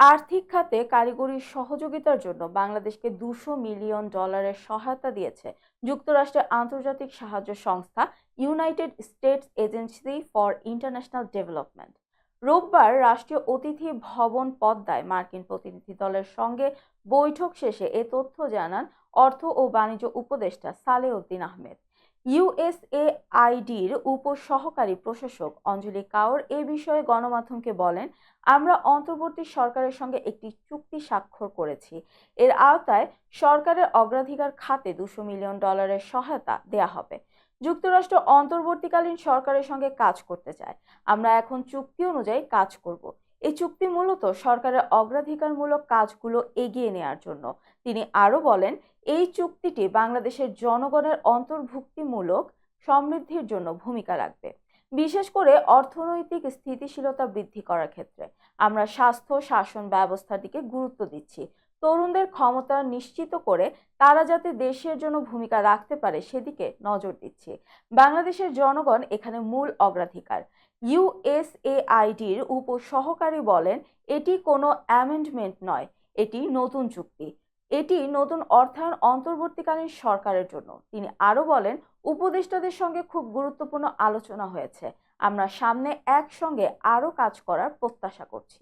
আর্থিক খাতে কারিগরি সহযোগিতার জন্য বাংলাদেশকে দুশো মিলিয়ন ডলারের সহায়তা দিয়েছে যুক্তরাষ্ট্রের আন্তর্জাতিক সাহায্য সংস্থা United States agency for international development. রোববার রাষ্ট্রীয় অতিথি ভবন পদ্মায় মার্কিন প্রতিনিধি দলের সঙ্গে বৈঠক শেষে এ তথ্য জানান অর্থ ও বাণিজ্য উপদেষ্টা সালেউদ্দিন আহমেদ। ইউএসএআইডির উপসহকারী প্রশাসক অঞ্জলি কাওর এ বিষয়ে গণমাধ্যমকে বলেন, আমরা অন্তর্বর্তী সরকারের সঙ্গে একটি চুক্তি স্বাক্ষর করেছি। এর আওতায় সরকারের অগ্রাধিকার খাতে দুশো মিলিয়ন ডলারের সহায়তা দেয়া হবে। যুক্তরাষ্ট্র অন্তর্বর্তীকালীন সরকারের সঙ্গে কাজ করতে চায়। আমরা এখন চুক্তি অনুযায়ী কাজ করব। এই চুক্তি মূলত সরকারের অগ্রাধিকারমূলক কাজগুলো এগিয়ে নেওয়ার জন্য। তিনি আরও বলেন, এই চুক্তিটি বাংলাদেশের জনগণের অন্তর্ভুক্তিমূলক সমৃদ্ধির জন্য ভূমিকা রাখবে, বিশেষ করে অর্থনৈতিক স্থিতিশীলতা বৃদ্ধি করার ক্ষেত্রে। আমরা স্বাস্থ্য, শাসন ব্যবস্থার দিকে গুরুত্ব দিচ্ছি। তরুণদের ক্ষমতা নিশ্চিত করে তারা যাতে দেশের জন্য ভূমিকা রাখতে পারে সেদিকে নজর দিচ্ছি। বাংলাদেশের জনগণ এখানে মূল অগ্রাধিকার। ইউএসএআইডির উপ সহকারী বলেন, এটি কোনো অ্যামেন্ডমেন্ট নয়, এটি নতুন চুক্তি। এটি নতুন অর্থায়ন অন্তর্বর্তীকালীন সরকারের জন্য। তিনি আরও বলেন, উপদেষ্টাদের সঙ্গে খুব গুরুত্বপূর্ণ আলোচনা হয়েছে। আমরা সামনে একসঙ্গে আরও কাজ করার প্রত্যাশা করছি।